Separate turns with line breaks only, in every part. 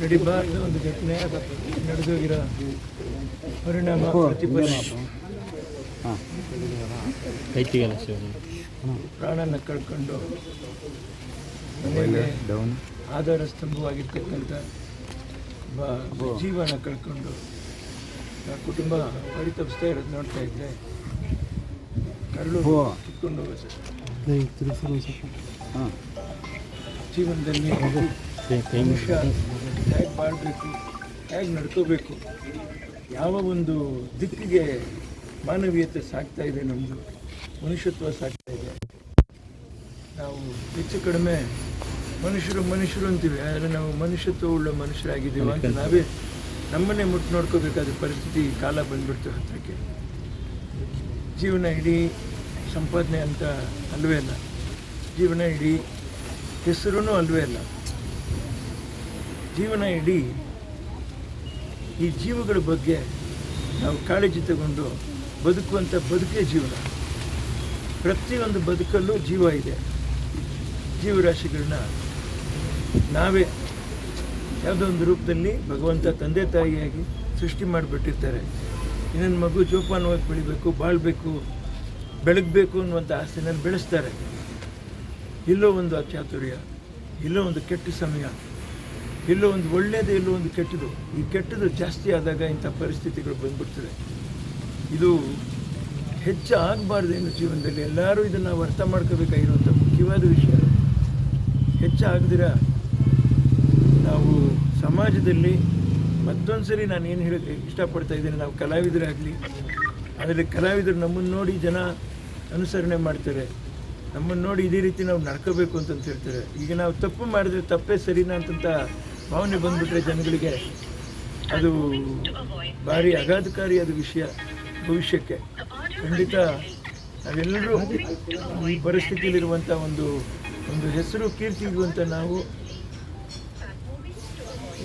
ನಡಿಬಾರ್ದು ಒಂದು ಘಟನೆ. ನಡೆದೋಗಿರೋ ಪರಿಣಾಮ ಪ್ರತಿಫಲ ಪ್ರಾಣನ ಕಳ್ಕೊಂಡು ಆಧಾರ ಸ್ತಂಭವಾಗಿರ್ತಕ್ಕಂಥ ಜೀವನ ಕಳ್ಕೊಂಡು. ಕುಟುಂಬ ಪರಿತಪಿಸ್ತಾ ಇರೋದು ನೋಡ್ತಾ ಇದ್ದೆ ಕರಳು ಕಿತ್ಕೊಂಡು ಹೋಗೋ ಸರ್ ಜೀವನದಲ್ಲಿ ಮನುಷ್ಯ ಹೇಗೆ ಬಾಳಬೇಕು ಹೇಗೆ ನಡ್ಕೋಬೇಕು ಯಾವ ಒಂದು ದಿಕ್ಕಿಗೆ ಮಾನವೀಯತೆ ಸಾಕ್ತಾ ಇದೆ ನಮ್ಮದು ಮನುಷ್ಯತ್ವ ಸಾಕ್ತಾ ಇದೆ. ನಾವು ಹೆಚ್ಚು ಕಡಿಮೆ ಮನುಷ್ಯರು ಮನುಷ್ಯರು ಅಂತೀವಿ ಆದರೆ ನಾವು ಮನುಷ್ಯತ್ವ ಉಳ್ಳ ಮನುಷ್ಯರಾಗಿದ್ದೀವಿ ಅಂತ ನಾವೇ ನಮ್ಮನ್ನೇ ಮುಟ್ಟು ನೋಡ್ಕೋಬೇಕಾದ ಪರಿಸ್ಥಿತಿ ಕಾಲ ಬಂದ್ಬಿಡ್ತು ಹತ್ರಕ್ಕೆ ಜೀವನ ಇಡೀ ಸಂಪಾದನೆ ಅಂತ ಅಲ್ವೇ ಅಲ್ಲ ಜೀವನ ಇಡೀ ಹೆಸರೂ ಅಲ್ವೇ ಅಲ್ಲ ಜೀವನ ಇಡೀ ಈ ಜೀವಗಳ ಬಗ್ಗೆ ನಾವು ಕಾಳಜಿ ತಗೊಂಡು ಬದುಕುವಂಥ ಬದುಕೇ ಜೀವನ. ಪ್ರತಿಯೊಂದು ಬದುಕಲ್ಲೂ ಜೀವ ಇದೆ. ಜೀವರಾಶಿಗಳನ್ನ ನಾವೇ ಯಾವುದೋ ಒಂದು ರೂಪದಲ್ಲಿ ಭಗವಂತ ತಂದೆ ತಾಯಿಯಾಗಿ ಸೃಷ್ಟಿ ಮಾಡಿಬಿಟ್ಟಿರ್ತಾರೆ. ಇನ್ನೊಂದು ಮಗು ಜೋಪಾನವಾಗಿ ಬೆಳಿಬೇಕು, ಬಾಳಬೇಕು, ಬೆಳಗಬೇಕು ಅನ್ನುವಂಥ ಆಸೆನಲ್ಲಿ ಬೆಳೆಸ್ತಾರೆ. ಇಲ್ಲೋ ಒಂದು ಅಚಾತುರ್ಯ, ಇಲ್ಲೋ ಒಂದು ಕೆಟ್ಟ ಸಮಯ. ಎಲ್ಲೋ ಒಂದು ಒಳ್ಳೆಯದು ಇಲ್ಲೋ ಒಂದು ಕೆಟ್ಟದು ಈ ಕೆಟ್ಟದು ಜಾಸ್ತಿ ಆದಾಗ ಇಂಥ ಪರಿಸ್ಥಿತಿಗಳು ಬಂದ್ಬಿಡ್ತದೆ. ಇದು ಹೆಚ್ಚು ಆಗಬಾರ್ದೇನು ಜೀವನದಲ್ಲಿ. ಎಲ್ಲರೂ ಇದನ್ನು ಅರ್ಥ ಮಾಡ್ಕೋಬೇಕಾಗಿರುವಂಥ ಮುಖ್ಯವಾದ ವಿಷಯ. ಹೆಚ್ಚು ಆಗದಿರ ನಾವು ಸಮಾಜದಲ್ಲಿ ಮತ್ತೊಂದು ಸರಿ ನಾನು ಏನು ಹೇಳಕ್ಕೆ ಇಷ್ಟಪಡ್ತಾ ಇದ್ದೇನೆ, ನಾವು ಕಲಾವಿದರಾಗಲಿ ಆದರೆ ಕಲಾವಿದರು ನಮ್ಮನ್ನು ನೋಡಿ ಜನ ಅನುಸರಣೆ ಮಾಡ್ತಾರೆ. ನಮ್ಮನ್ನು ನೋಡಿ ಇದೇ ರೀತಿ ನಾವು ನಡ್ಕೋಬೇಕು ಅಂತಂತ ಹೇಳ್ತಾರೆ. ಈಗ ನಾವು ತಪ್ಪು ಮಾಡಿದ್ರೆ ತಪ್ಪೇ ಸರಿನಾ ಅಂತಂತ ಭಾವನೆ ಬಂದ್ಬಿಟ್ರೆ ಜನಗಳಿಗೆ ಅದು ಭಾರಿ ಅದು ವಿಷಯ ಭವಿಷ್ಯಕ್ಕೆ. ಖಂಡಿತ ನಾವೆಲ್ಲರೂ ಈ ಪರಿಸ್ಥಿತಿಯಲ್ಲಿರುವಂಥ ಒಂದು ಒಂದು ಹೆಸರು ಕೀರ್ತಿಗುವಂಥ ನಾವು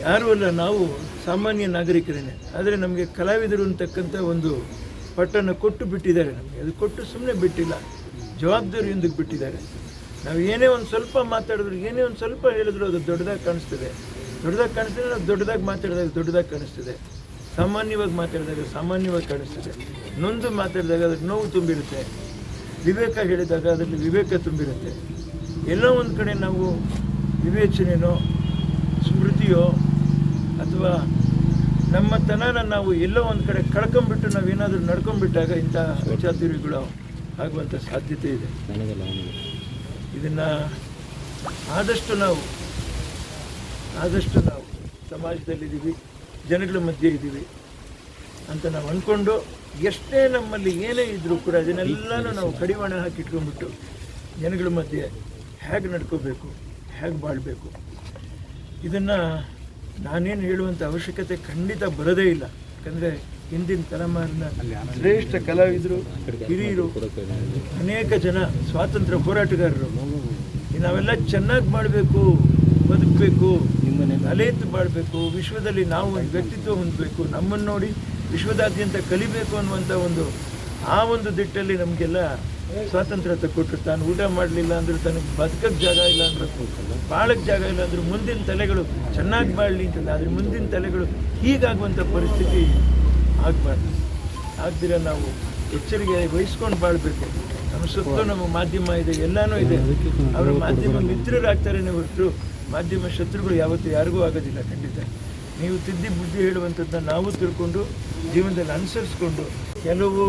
ಯಾರೂ ಅಲ್ಲ, ನಾವು ಸಾಮಾನ್ಯ ನಾಗರಿಕರೇನೆ. ಆದರೆ ನಮಗೆ ಕಲಾವಿದರು ಅಂತಕ್ಕಂಥ ಒಂದು ಪಟ್ಟನ್ನು ಕೊಟ್ಟು ಬಿಟ್ಟಿದ್ದಾರೆ ನಮಗೆ. ಅದು ಕೊಟ್ಟು ಸುಮ್ಮನೆ ಬಿಟ್ಟಿಲ್ಲ ಜವಾಬ್ದಾರಿಯೊಂದಿಗೆ ಬಿಟ್ಟಿದ್ದಾರೆ. ನಾವು ಏನೇ ಒಂದು ಸ್ವಲ್ಪ ಮಾತಾಡಿದ್ರು, ಏನೇ ಒಂದು ಸ್ವಲ್ಪ ಹೇಳಿದ್ರು ಅದು ದೊಡ್ಡದಾಗಿ ಕಾಣಿಸ್ತದೆ. ದೊಡ್ಡದಾಗಿ ಕಾಣಿಸ್ತಿದ್ರೆ ನಾವು ದೊಡ್ಡದಾಗಿ ಮಾತಾಡಿದಾಗ ದೊಡ್ಡದಾಗಿ ಕಾಣಿಸ್ತಿದೆ? ಸಾಮಾನ್ಯವಾಗಿ ಮಾತಾಡಿದಾಗ ಸಾಮಾನ್ಯವಾಗಿ ಕಾಣಿಸ್ತಿದೆ. ನೊಂದು ಮಾತಾಡಿದಾಗ ಅದಕ್ಕೆ ನೋವು ತುಂಬಿರುತ್ತೆ. ವಿವೇಕ ಹೇಳಿದಾಗ ಅದರಲ್ಲಿ ವಿವೇಕ ತುಂಬಿರುತ್ತೆ. ಎಲ್ಲೋ ಒಂದು ಕಡೆ ನಾವು ವಿವೇಚನೆಯೋ ಸ್ಮೃತಿಯೋ ಅಥವಾ ನಮ್ಮ ತನನ ನಾವು ಎಲ್ಲೋ ಒಂದು ಕಡೆ ಕಳ್ಕೊಂಬಿಟ್ಟು ನಾವೇನಾದರೂ ನಡ್ಕೊಂಡ್ಬಿಟ್ಟಾಗ ಇಂಥ ವಿಚಾರಗಳು ಆಗುವಂಥ ಸಾಧ್ಯತೆ ಇದೆ. ಇದನ್ನು ಆದಷ್ಟು ನಾವು ಆದಷ್ಟು ನಾವು ಸಮಾಜದಲ್ಲಿದ್ದೀವಿ, ಜನಗಳ ಮಧ್ಯೆ ಇದ್ದೀವಿ ಅಂತ ನಾವು ಅಂದ್ಕೊಂಡು ಎಷ್ಟೇ ನಮ್ಮಲ್ಲಿ ಏನೇ ಇದ್ದರೂ ಕೂಡ ಅದನ್ನೆಲ್ಲನೂ ನಾವು ಕಡಿವಾಣ ಹಾಕಿ ಇಟ್ಕೊಂಡ್ಬಿಟ್ಟು ಜನಗಳ ಮಧ್ಯೆ ಹೇಗೆ ನಡ್ಕೋಬೇಕು, ಹೇಗೆ ಬಾಳಬೇಕು. ಇದನ್ನು ನಾನೇನು ಹೇಳುವಂಥ ಅವಶ್ಯಕತೆ ಖಂಡಿತ ಬರೋದೇ ಇಲ್ಲ. ಯಾಕಂದರೆ ಹಿಂದಿನ ತಲೆಮಾರಿನ ಶ್ರೇಷ್ಠ ಕಲಾವಿದರು, ಹಿರಿಯರು, ಅನೇಕ ಜನ ಸ್ವಾತಂತ್ರ್ಯ ಹೋರಾಟಗಾರರು. ನಾವೆಲ್ಲ ಚೆನ್ನಾಗಿ ಮಾಡಬೇಕು. ಬದುಕಬೇಕು ತಲೆ ಎತ್ತು ಬಾಳಬೇಕು ವಿಶ್ವದಲ್ಲಿ ನಾವು ಒಂದು ವ್ಯಕ್ತಿತ್ವ ಹೊಂದಬೇಕು ನಮ್ಮನ್ನು ನೋಡಿ ವಿಶ್ವದಾದ್ಯಂತ ಕಲಿಬೇಕು ಅನ್ನುವಂಥ ಒಂದು ಆ ಒಂದು ದಿಟ್ಟಲ್ಲಿ ನಮಗೆಲ್ಲ ಸ್ವಾತಂತ್ರ್ಯ ತಕ್ಕೊಟ್ರು ತಾನು ಊಟ ಮಾಡಲಿಲ್ಲ ಅಂದರೂ ತನಗೆ ಬದುಕಕ್ಕೆ ಜಾಗ ಇಲ್ಲ ಅಂದ್ರೆ ಬಾಳಕ್ಕೆ ಜಾಗ ಇಲ್ಲ ಅಂದರೂ ಮುಂದಿನ ತಲೆಗಳು ಚೆನ್ನಾಗಿ ಬಾಳಲಿ ಅಂತಂದ್ರೆ ಆದರೆ ಮುಂದಿನ ತಲೆಗಳು ಹೀಗಾಗುವಂಥ ಪರಿಸ್ಥಿತಿ ಆಗಬಾರ್ದು. ಆಗ್ದಿರ ನಾವು ಎಚ್ಚರಿಕೆ ವಹಿಸ್ಕೊಂಡು ಬಾಳಬೇಕು. ನಮ್ಮ ಸುತ್ತ ನಮ್ಮ ಮಾಧ್ಯಮ ಇದೆ ಎಲ್ಲನೂ ಇದೆ. ಅವರ ಮಾಧ್ಯಮ ಮಿತ್ರರಾಗ್ತಾರೆ ಹೊರತು ಮಾಧ್ಯಮ ಶತ್ರುಗಳು ಯಾವತ್ತೂ ಯಾರಿಗೂ ಆಗೋದಿಲ್ಲ ಖಂಡಿತ. ನೀವು ತಿದ್ದಿ ಬುದ್ಧಿ ಹೇಳುವಂಥದ್ದನ್ನ ನಾವು ತಿಳ್ಕೊಂಡು ಜೀವನದಲ್ಲಿ ಅನುಸರಿಸ್ಕೊಂಡು ಕೆಲವು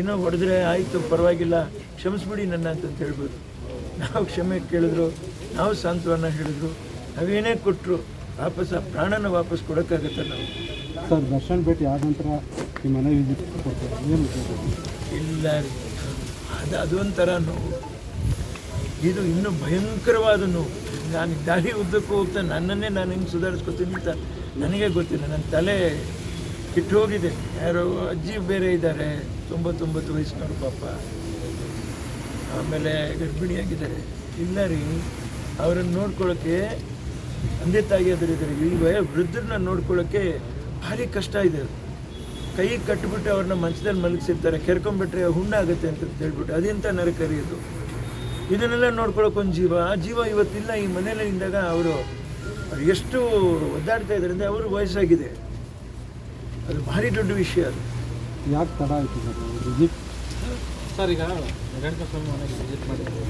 ಏನೋ ಹೊಡೆದ್ರೆ ಆಯಿತು ಪರವಾಗಿಲ್ಲ ಕ್ಷಮಿಸ್ಬಿಡಿ ನನ್ನ ಅಂತಂತ ಹೇಳ್ಬೋದು. ನಾವು ಕ್ಷಮೆ ಕೇಳಿದ್ರು ನಾವು ಸಾಂತ್ವನ ಹೇಳಿದ್ರು ನಾವೇನೇ ಕೊಟ್ಟರು ವಾಪಸ್ ಆ ಪ್ರಾಣನ ವಾಪಸ್ ಕೊಡೋಕ್ಕಾಗತ್ತೆ ನಾವು?
ಸರ್ ದರ್ಶನ್ ಭೇಟಿ ಆದ ನಂತರ ನಿಮ್ಮ ಮನೆ ವಿಸಿಟ್
ಇಲ್ಲ ಅದು ಅದೊಂಥರ ನೋವು. ಇದು ಇನ್ನೂ ಭಯಂಕರವಾದ ನೋವು. ನಾನು ದಾರಿ ಉದ್ದಕ್ಕೂ ಹೋಗ್ತಾ ನನ್ನನ್ನೇ ನಾನು ಹಿಂಗೆ ಸುಧಾರಿಸ್ಕೊತೀನಿ ಅಂತ ನನಗೆ ಗೊತ್ತಿಲ್ಲ. ನನ್ನ ತಲೆ ಕಿಟ್ಟು ಹೋಗಿದೆ. ಯಾರೋ ಅಜ್ಜಿ ಬೇರೆ ಇದ್ದಾರೆ. ತೊಂಬತ್ತೊಂಬತ್ತು ವಯಸ್ಸಿನವರು ಪಾಪ. ಆಮೇಲೆ ಗರ್ಭಿಣಿಯಾಗಿದ್ದಾರೆ. ಇಲ್ಲ ರೀ, ಅವರನ್ನು ನೋಡ್ಕೊಳ್ಳೋಕ್ಕೆ ತಂದೆ ತಾಯಿ ಇದ್ದಾರೆ. ಈ ವಯ ವೃದ್ಧರನ್ನ ನೋಡ್ಕೊಳ್ಳೋಕ್ಕೆ ಭಾರಿ ಕಷ್ಟ ಇದೆ. ಕೈ ಕಟ್ಟಿಬಿಟ್ಟು ಅವ್ರನ್ನ ಮಂಚದಲ್ಲಿ ಮಲಗಿಸಿರ್ತಾರೆ. ಕೆರ್ಕೊಂಡ್ಬಿಟ್ರೆ ಹುಣ್ಣಾಗುತ್ತೆ ಅಂತ ಹೇಳ್ಬಿಟ್ಟು. ಅದೆಂಥ ನರಕರಿ ಅದು ಇದನ್ನೆಲ್ಲ ನೋಡ್ಕೊಳಕ್ಕೆ ಒಂದು ಜೀವ. ಆ ಜೀವ ಇವತ್ತಿಲ್ಲ ಈ ಮನೇಲಿ ಇದ್ದಾಗ ಅವರು ಎಷ್ಟು ಒದ್ದಾಡ್ತಾ ಇದ್ದಾರೆ ಅಂದರೆ ಅವರು ವಯಸ್ಸಾಗಿದೆ. ಅದು ಭಾರಿ ದೊಡ್ಡ ವಿಷಯ ಅದು.
ಯಾಕೆ ತಡ ಆಯಿತು ಸರ್ ವಿಸಿಟ್
ಸರ್ ಈಗ ಮನೆಗೆ ವಿಸಿಟ್ ಮಾಡಿದ್ರು.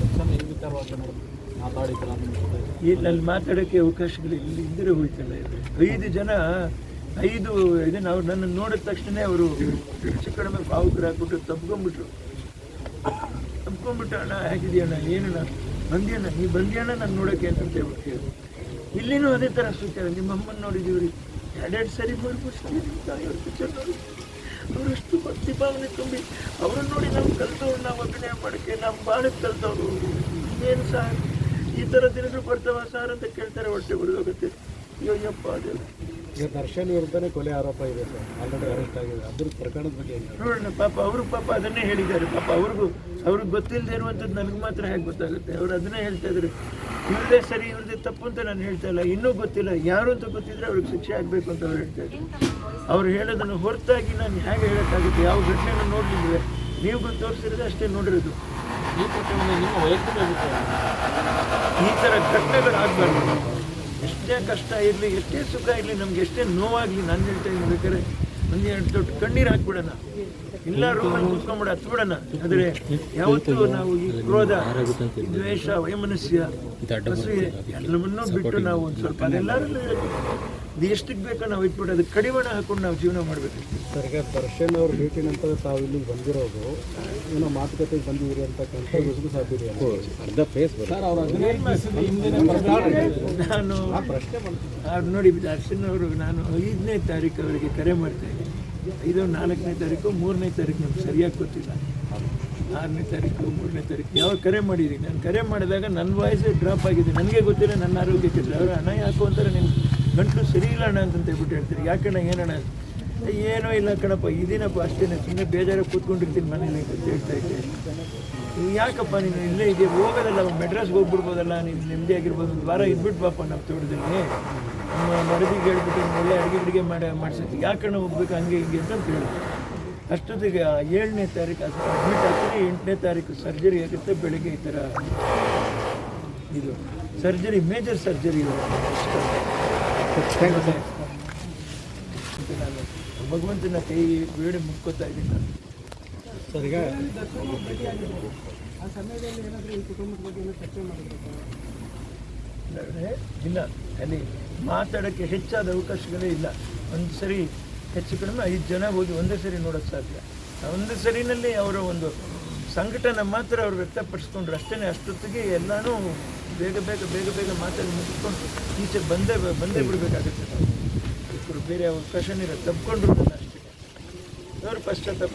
ಈ
ಮಾತಾಡೋಕ್ಕೆ ಅವಕಾಶಗಳು ಇಲ್ಲಿ ಇದ್ದರೆ ಹೋಯ್ತಲ್ಲ ಇದು. ಐದು ಜನ ಐದು ಇದನ್ನು ಅವ್ರು ನನ್ನ ನೋಡಿದ ತಕ್ಷಣ ಅವರು ಹೆಚ್ಚು ಕಡಿಮೆ ಭಾವುಕರು ಹಾಕ್ಬಿಟ್ಟು ತಪ್ಕೊಂಡ್ಬಿಟ್ರು ತಪ್ಕೊಂಡ್ಬಿಟ್ಟು ಅಣ್ಣ? ಹೇಗಿದೆಯಣ್ಣ ಏನಣ್ಣ ಬಂದಿಯಣ್ಣ ನೀ ಬಂದಿಯಣ್ಣ ನಾನು ನೋಡೋಕೆ ಅಂತ ಕೇಳಿದ್ರು. ಇಲ್ಲಿನೂ ಅದೇ ಥರ ಸೂಚನೆ ನಿಮ್ಮ ಅಮ್ಮನ ನೋಡಿದ್ದೀವಿ ರೀ. ಎರಡೆರಡು ಸರಿ ಮೂರು ತಾಯಿಯವ್ರ ಪಿಕ್ಚರ್ ನೋಡಿ. ಅವರಷ್ಟು ಭಕ್ತಿ ಭಾವನೆ ತುಂಬಿ ಅವ್ರನ್ನ ನೋಡಿ ನಾವು ಕಲ್ತವ್ರು ನಾವು ಅಭಿನಯ ಮಾಡೋಕ್ಕೆ, ನಾವು ಬಾಳಕ್ಕೆ ಕಲ್ತವ್ರು ಏನು ಸರ್ ಈ ಥರ ದಿನಗಳು ಬರ್ತಾವ ಸರ್ ಅಂತ ಕೇಳ್ತಾರೆ ಹೊಟ್ಟೆ ಅಯ್ಯೋ ಅಯ್ಯಪ್ಪ ಅದೆಲ್ಲ
ಈಗ ದರ್ಶನ್ ವಿರುದ್ಧನೇ ಕೊಲೆ ಆರೋಪ ಇದೆ ಸರ್. ಆಲ್ರೆಡಿ ಅರೆಸ್ಟ್ ಆಗಿದೆ. ಅದ್ರ ಪ್ರಕರಣದ ಬಗ್ಗೆ
ನೋಡೋಣ, ಪಾಪ ಅವರು ಪಾಪ ಅದನ್ನೇ ಹೇಳಿದ್ದಾರೆ. ಪಾಪ ಅವ್ರಿಗೂ, ಅವ್ರಿಗೆ ಗೊತ್ತಿಲ್ಲದೆ ಇರುವಂಥದ್ದು ನನಗೆ ಮಾತ್ರ ಹೇಗೆ ಗೊತ್ತಾಗುತ್ತೆ? ಅವ್ರು ಅದನ್ನೇ ಹೇಳ್ತಾ ಇದ್ದಾರೆ ಇವ್ರದೇ ಸರಿ, ಇವ್ರದೇ ತಪ್ಪು ಅಂತ ನಾನು ಹೇಳ್ತಾ ಇಲ್ಲ. ಇನ್ನೂ ಗೊತ್ತಿಲ್ಲ. ಯಾರು ಅಂತ ಗೊತ್ತಿದ್ರೆ ಅವ್ರಿಗೆ ಶಿಕ್ಷೆ ಆಗಬೇಕು ಅಂತ ಅವ್ರು ಹೇಳ್ತಾ ಇದ್ದಾರೆ ಅವ್ರು ಹೇಳೋದನ್ನು ಹೊರತಾಗಿ ನಾನು ಹೇಗೆ ಹೇಳೋಕ್ಕಾಗುತ್ತೆ? ಯಾವ ಘಟನೆನ ನೋಡಿದ್ರೆ ನೀವು ತೋರಿಸಿರೋದು ಅಷ್ಟೇ ನೋಡಿರೋದು.
ಈ ಪ್ರಕರಣ ನಿಮ್ಮ ವೈಯಕ್ತಿಕ
ಈ ಥರ ಘಟನೆಗಳಾಗಬಾರ್ದು. ಎಷ್ಟೇ ಕಷ್ಟ ಇರಲಿ ಎಷ್ಟೇ ಸುಖ ಇರಲಿ ನಮ್ಗೆ ಎಷ್ಟೇ ನೋವಾಗಲಿ ನಾನು ಹೇಳ್ತಾ ಇದ್ದೀನಿ ಬೇಕಾದ್ರೆ ಒಂದು ಎರಡು ದೊಡ್ಡ ಕಣ್ಣೀರು ಹಾಕ್ಬಿಡೋಣ. ಇಲ್ಲ ರೂಮಲ್ಲಿ ಕೂತ್ಕೊಂಡ್ಬಿಡ ಹತ್ಬಿಡೋಣ. ಆದರೆ ಯಾವತ್ತೂ ನಾವು ಈ ಕ್ರೋಧ ದ್ವೇಷ ವೈಮನಸ್ಯ ಎಲ್ಲವನ್ನೂ ಬಿಟ್ಟು ನಾವು ಒಂದು ಸ್ವಲ್ಪ ಅದೆಲ್ಲರಲ್ಲೂ ಇದು ಎಷ್ಟಕ್ಕೆ ಬೇಕೋ ನಾವು ಇಟ್ಬಿಟ್ಟು ಅದಕ್ಕೆ ಕಡಿವಾಣ ಹಾಕೊಂಡು ನಾವು ಜೀವನ ಮಾಡಬೇಕು.
ಸರ್ ಈಗ ದರ್ಶನ್ ಅವ್ರ ಭೇಟಿ ನಂತರ ತಾವು ಇಲ್ಲಿ ಬಂದಿರೋದು ಏನೋ ಮಾತುಕತೆಗೆ ಬಂದಿದ್ದೀರಿ ಅಂತಕ್ಕಂಥ ಸಾಧ್ಯ ಅರ್ಧ ಫೇಸ್ ಸರ್ ಅವ್ರ
ನಾನು
ಪ್ರಶ್ನೆ ಮಾಡ್ತೀನಿ
ಅವ್ರು ನೋಡಿ ದರ್ಶನ್ ಅವರು ನಾನು ಐದನೇ ತಾರೀಕು ಅವರಿಗೆ ಕರೆ ಮಾಡ್ತಾ ಇದ್ದೀನಿ. ಐದು ನಾಲ್ಕನೇ ತಾರೀಕು ಮೂರನೇ ತಾರೀಕು ನಮ್ಗೆ ಸರಿಯಾಗಿ ಗೊತ್ತಿಲ್ಲ. ಆರನೇ ತಾರೀಕು ಮೂರನೇ ತಾರೀಕು ಯಾವ ಕರೆ ಮಾಡಿದ್ದೀನಿ. ನಾನು ಕರೆ ಮಾಡಿದಾಗ ನನ್ನ ವಾಯ್ಸ್ ಡ್ರಾಪ್ ಆಗಿದೆ. ನನಗೆ ಗೊತ್ತಿಲ್ಲ ನನ್ನ ಆರೋಗ್ಯಕ್ಕೆ ಕೆಟ್ಟರೆ ಅವರು ಹಣ ಯಾಕೋ ಅಂತಾರೆ ನಿನ್ನ ಗಂಟಲು ಸರಿ ಇಲ್ಲ ಅಣ್ಣ ಅಂತ ಹೇಳ್ಬಿಟ್ಟು ಹೇಳ್ತೀರಿ. ಯಾಕಣ್ಣ ಏನಣ್ಣ? ಏನೋ ಇಲ್ಲ ಕಣಪ್ಪ ಇದೇನಪ್ಪ ಅಷ್ಟೇ ಸುಮ್ಮನೆ ಬೇಜಾರಾಗಿ ಕೂತ್ಕೊಂಡಿರ್ತೀನಿ ಮನೇಲಿ ಅಂತ ಹೇಳ್ತಾ ಇದ್ದೆ. ಯಾಕಪ್ಪ ನೀನು ಇಲ್ಲೇ ಇದೆ ಹೋಗೋದಲ್ಲ ಮೆಡ್ರಾಸ್ಗೆ ಹೋಗ್ಬಿಡ್ಬೋದಲ್ಲ, ನೀನು ನೆಮ್ಮದಿ ಆಗಿರ್ಬೋದು. ಒಂದು ವಾರ ಇದ್ಬಿಟ್ಟು ಪಾಪ ನಾವು ನಮ್ಮ ಮರದಿಗೆ ಹೇಳ್ಬಿಟ್ಟು ಒಳ್ಳೆ ಅಡುಗೆ ಅಡುಗೆ ಮಾಡಿ ಮಾಡಿಸುತ್ತೆ ಯಾಕಣ್ಣ ಹೋಗ್ಬೇಕು ಹಂಗೆ ಹಿಂಗೆ ಅಂತ ಹೇಳಿ ಅಷ್ಟೊತ್ತಿಗೆ ಏಳನೇ ತಾರೀಕು ಅಡ್ಮಿಟ್ ಆಗ್ತೀನಿ ಎಂಟನೇ ತಾರೀಕು ಸರ್ಜರಿ ಆಗುತ್ತೆ, ಬೆಳಗ್ಗೆ ಈ ಥರ ಇದು. ಸರ್ಜರಿ, ಮೇಜರ್ ಸರ್ಜರಿ ನಾನು ಭಗವಂತನ ಕೈ ಬೇಡ ಮುಕ್ಕೋತಾ ಇದ್ದೀನಿ ನಾನು
ಸರ್ ಈಗ
ಮಾಡಬೇಕು ಇಲ್ಲ ಅಲ್ಲಿ ಮಾತಾಡೋಕ್ಕೆ ಹೆಚ್ಚಾದ ಅವಕಾಶಗಳೇ ಇಲ್ಲ. ಒಂದು ಸರಿ ಹೆಚ್ಚು ಕಡಿಮೆ ಐದು ಜನ ಹೋಗಿ ಒಂದೇ ಸರಿ ನೋಡೋಕ್ಕೆ ಸಾಧ್ಯ. ಆ ಒಂದು ಸರಿನಲ್ಲಿ ಅವರ ಒಂದು ಸಂಘಟನೆ ಮಾತ್ರ ಅವ್ರು ವ್ಯಕ್ತಪಡಿಸ್ಕೊಂಡ್ರೆ. ಅಷ್ಟೇ ಅಷ್ಟೊತ್ತಿಗೆ ಎಲ್ಲನೂ ಬೇಗ ಬೇಗ ಬೇಗ ಬೇಗ ಮಾತಾಡಿ ಮುಗಿಸ್ಕೊಂಡು ಈಚೆ ಬಂದೇ ಬಂದೇ ಬಿಡಬೇಕಾಗುತ್ತೆ. ನಾವು ಇವ್ರು ಬೇರೆ ಅವಕಾಶನೇ ಇರೋ ತಪ್ಪಿಕೊಂಡ್ರು ಅಷ್ಟೇ. ಅವ್ರು ಪಶ್ಚಾತ್ತಾಪ